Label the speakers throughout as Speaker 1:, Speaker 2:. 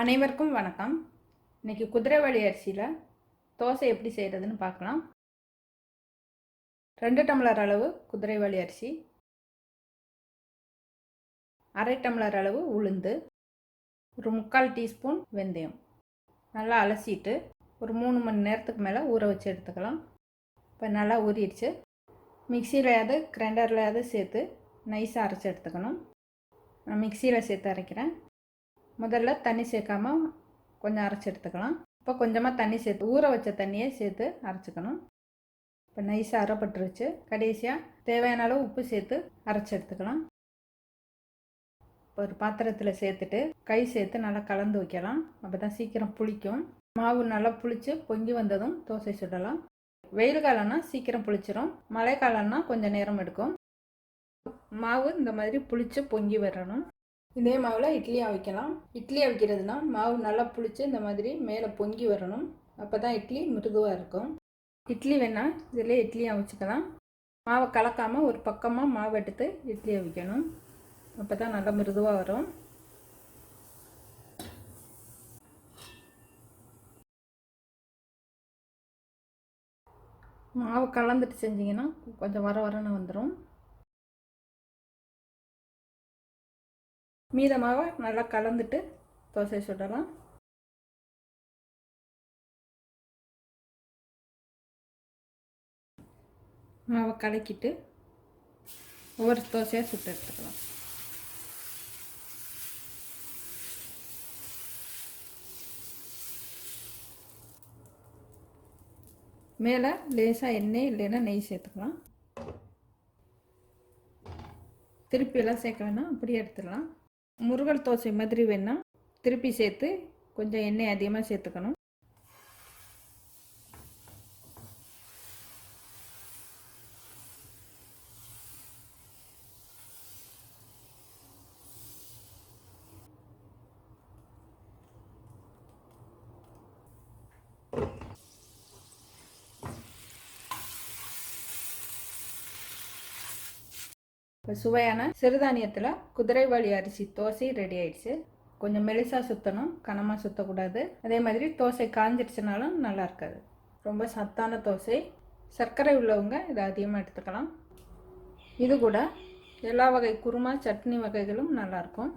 Speaker 1: அனைவருக்கும் வணக்கம். இன்னைக்கு குதிரைவாளி அரிசியில் தோசை எப்படி செய்கிறதுன்னு பார்க்கலாம். ரெண்டு டம்ளர் அளவு குதிரைவாளி அரிசி. அரை டம்ளர் அளவு உளுந்து. ஒரு முக்கால் டீஸ்பூன் வெந்தயம். நல்லா அலசிட்டு ஒரு மூணு மணி நேரத்துக்கு மேலே ஊற வச்சு எடுத்துக்கலாம். இப்போ நல்லா ஊறிடுச்சு. மிக்சியிலையாவது கிரைண்டர்லையாவது சேர்த்து நைஸாக அரைச்சி எடுத்துக்கணும். நான் மிக்சியில் சேர்த்து அரைக்கிறேன். முதல்ல தண்ணி சேர்க்காம கொஞ்சம் அரைச்சி எடுத்துக்கலாம். இப்போ கொஞ்சமாக தண்ணி சேர்த்து ஊற வச்ச தண்ணியை சேர்த்து அரைச்சிக்கணும். இப்போ நைஸாக அரைப்பட்டுருச்சு. கடைசியாக தேவையான அளவு உப்பு சேர்த்து அரைச்சி எடுத்துக்கலாம். இப்போ ஒரு பாத்திரத்தில் சேர்த்துட்டு கை சேர்த்து நல்லா கலந்து வைக்கலாம். அப்போ தான் சீக்கிரம் புளிக்கும். மாவு நல்லா புளித்து பொங்கி வந்ததும் தோசை சுடலாம். வெயில் காலம்னா சீக்கிரம் புளிச்சிரும். மழை காலம்னா கொஞ்சம் நேரம் எடுக்கும். மாவு இந்த மாதிரி புளித்து பொங்கி வரணும். இதே மாவில் இட்லி அவிக்கலாம் இட்லி அவிக்கிறதுனா மாவு நல்லா புளிச்சு இந்த மாதிரி மேலே பொங்கி வரணும். அப்போ தான் இட்லி மிருதுவாக இருக்கும். இட்லி வேணால் இதில் இட்லி அவிச்சிக்கலாம் மாவை கலக்காமல் ஒரு பக்கமாக மாவு எடுத்து இட்லி அவிக்கணும் அப்போ தான் நல்லா மிருதுவாக வரும். மாவு கலந்துட்டு செஞ்சிங்கன்னா கொஞ்சம் வர வரன்னு வந்துடும் மீதமாக நல்லா கலந்துட்டு தோசை சுடலாம். மாவை கலக்கிட்டு ஒவ்வொரு தோசையாக சுட்டு எடுத்துக்கலாம். மேலே லேசாக எண்ணெய் இல்லைன்னா நெய் சேர்த்துக்கலாம். திருப்பியெல்லாம் சேர்க்க வேணாம் அப்படியே எடுத்துடலாம். முருகல் தோசை மாதிரி வேணால் திருப்பி சேர்த்து கொஞ்சம் எண்ணெய் அதிகமாக சேர்த்துக்கணும். இப்போ சுவையான சிறுதானியத்தில் குதிரைவாளி அரிசி தோசை ரெடி ஆயிடுச்சு. கொஞ்சம் மெலிசாக சுற்றணும் கனமாக சுற்றக்கூடாது அதே மாதிரி தோசை காஞ்சிடுச்சுனாலும் நல்லா இருக்காது. ரொம்ப சத்தான தோசை. சர்க்கரை உள்ளவங்க இதை அதிகமாக எடுத்துக்கலாம். இது கூட எல்லா வகை குருமா சட்னி வகைகளும் நல்லாயிருக்கும்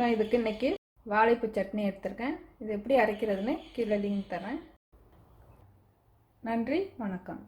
Speaker 1: நான் இதுக்கு இன்றைக்கி வாழைப்பு சட்னி எடுத்திருக்கேன். இது எப்படி அரைக்கிறதுன்னு கீழே லிங்க் தரேன். நன்றி வணக்கம்.